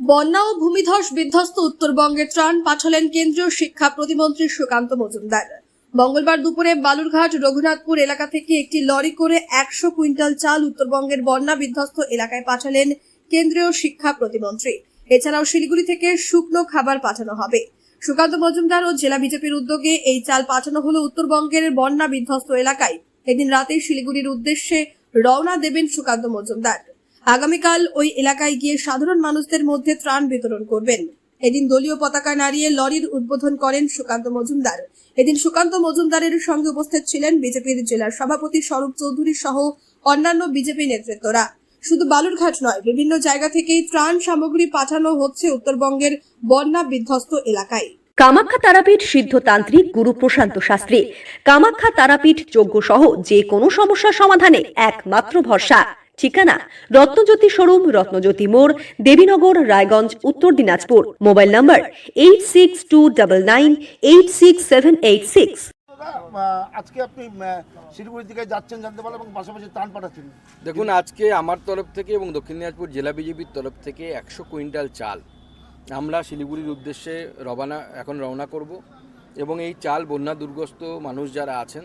বন্যা ও ভূমিধস বিধ্বস্ত উত্তরবঙ্গে ত্রাণ পাঠালেন কেন্দ্রীয় শিক্ষা প্রতিমন্ত্রী সুকান্ত মজুমদার। মঙ্গলবার দুপুরে বালুরঘাট, রঘুনাথপুর এলাকা থেকে একটি লরি করে একশো কুইন্টাল চাল উত্তরবঙ্গের বন্যা বিধ্বস্ত এলাকায় পাঠালেন কেন্দ্রীয় শিক্ষা প্রতিমন্ত্রী। এছাড়াও শিলিগুড়ি থেকে শুকনো খাবার পাঠানো হবে। সুকান্ত মজুমদার ও জেলা বিজেপির উদ্যোগে এই চাল পাঠানো হলো উত্তরবঙ্গের বন্যা বিধ্বস্ত এলাকায়। এদিন রাতে শিলিগুড়ির উদ্দেশ্যে রওনা দেবেন সুকান্ত মজুমদার। আগামীকাল ওই এলাকায় গিয়ে সাধারণ মানুষদের মধ্যে ত্রাণ বিতরণ করবেন। এদিন দলীয় পতাকা নাড়িয়ে লরির উদ্বোধন করেন সুকান্ত মজুমদার। এদিন সুকান্ত মজুমদারের সঙ্গে উপস্থিত ছিলেন বিজেপির জেলার সভাপতি স্বরূপ চৌধুরী সহ অন্যান্য বিজেপি নেতৃত্বরা। শুধু বালুরঘাট নয়, বিভিন্ন জায়গা থেকেই ত্রাণ সামগ্রী পাঠানো হচ্ছে উত্তরবঙ্গের বন্যা বিধ্বস্ত এলাকায়। কামাখ্যা তারাপীঠ সিদ্ধতান্ত্রিক গুরু প্রশান্ত শাস্ত্রী। কামাখ্যা তারাপীঠ যজ্ঞ সহ যে কোনো সমস্যার সমাধানে একমাত্র ভরসা। ঠিকানা রত্নজ্যোতি শোরুম রত্নজ্যোতি মোড় Debinagar Raiganj Uttar Dinajpur. Mobile number eight six two double nine eight six seven eight six আজকে আপনি শিলিগুড়ির দিকে যাচ্ছেন জানতে পারলাম এবং পাশাপাশি ত্রাণ পাঠাচ্ছেন। দেখুন আজকে আমার তরফ থেকে এবং দক্ষিণ দিনাজপুর জেলা বিজেপির তরফ থেকে একশো কুইন্টাল চাল আমরা শিলিগুড়ির উদ্দেশ্যে রবানা এখন রওনা করব। এবং এই চাল বন্যা দুর্গস্ত মানুষ যারা আছেন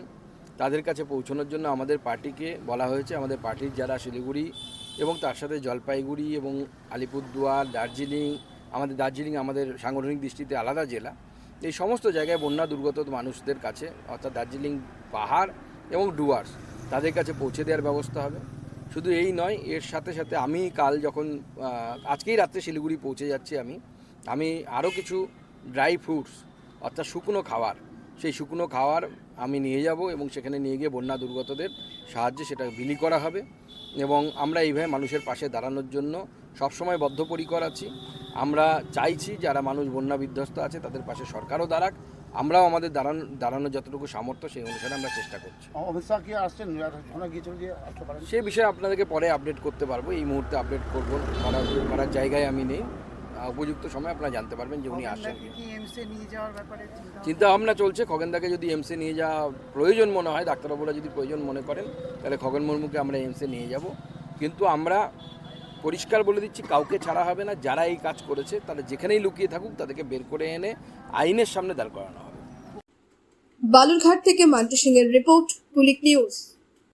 তাদের কাছে পৌঁছানোর জন্য আমাদের পার্টিকে বলা হয়েছে। আমাদের পার্টির যারা শিলিগুড়ি এবং তার সাথে জলপাইগুড়ি এবং আলিপুরদুয়ার, দার্জিলিং, আমাদের দার্জিলিং আমাদের সাংগঠনিক দৃষ্টিতে আলাদা জেলা। এই সমস্ত জায়গায় বন্যা দুর্গত মানুষদের কাছে, অর্থাৎ দার্জিলিং পাহাড় এবং ডুয়ার্স, তাদের কাছে পৌঁছে দেওয়ার ব্যবস্থা হবে। শুধু এই নয়, এর সাথে সাথে আমি কাল যখন আজকেই রাত্রে শিলিগুড়ি পৌঁছে যাচ্ছি আমি আমি আরও কিছু ড্রাই ফ্রুটস, অর্থাৎ শুকনো খাবার সেই শুকনো খাবার আমি নিয়ে যাব এবং সেখানে নিয়ে গিয়ে বন্যা দুর্গতদের সাহায্যে সেটা বিলি করা হবে এবং আমরা এইভাবে মানুষের পাশে দাঁড়ানোর জন্য সবসময় বদ্ধপরিকর আছি আমরা চাইছি যারা মানুষ বন্যা বিধ্বস্ত আছে তাদের পাশে সরকারও দাঁড়াক আমরাও আমাদের দাঁড়ানো দাঁড়ানোর যতটুকু সামর্থ্য সেই অনুসারে আমরা চেষ্টা করছি সে বিষয়ে আপনাদেরকে পরে আপডেট করতে পারব এই মুহূর্তে আপডেট করব করার জায়গায় আমি নেই উপযুক্ত সময় আপনারা জানতে পারবেন যে উনি আসছেন কি কি এমসে নিয়ে যাওয়ার ব্যাপারে চিন্তা চিন্তা ভাবনা? চলছে। খগেনদাকে যদি এমসে নিয়ে যাওয়া প্রয়োজন মনে হয় ডাক্তারবাবুরা যদি প্রয়োজন মনে করেন তাহলে খগেন মুর্মুকে আমরা এমসে নিয়ে যাব। কিন্তু আমরা পরিষ্কার বলে দিচ্ছি কাউকে ছাড়া হবে না। যারা এই কাজ করেছে তারা যেখানেই লুকিয়ে থাকুক তাদেরকে বের করে এনে আইনের সামনে দাঁড় করানো হবে। বালুরঘাট থেকে মান্টি সিং এর রিপোর্ট পুলিক নিউজ।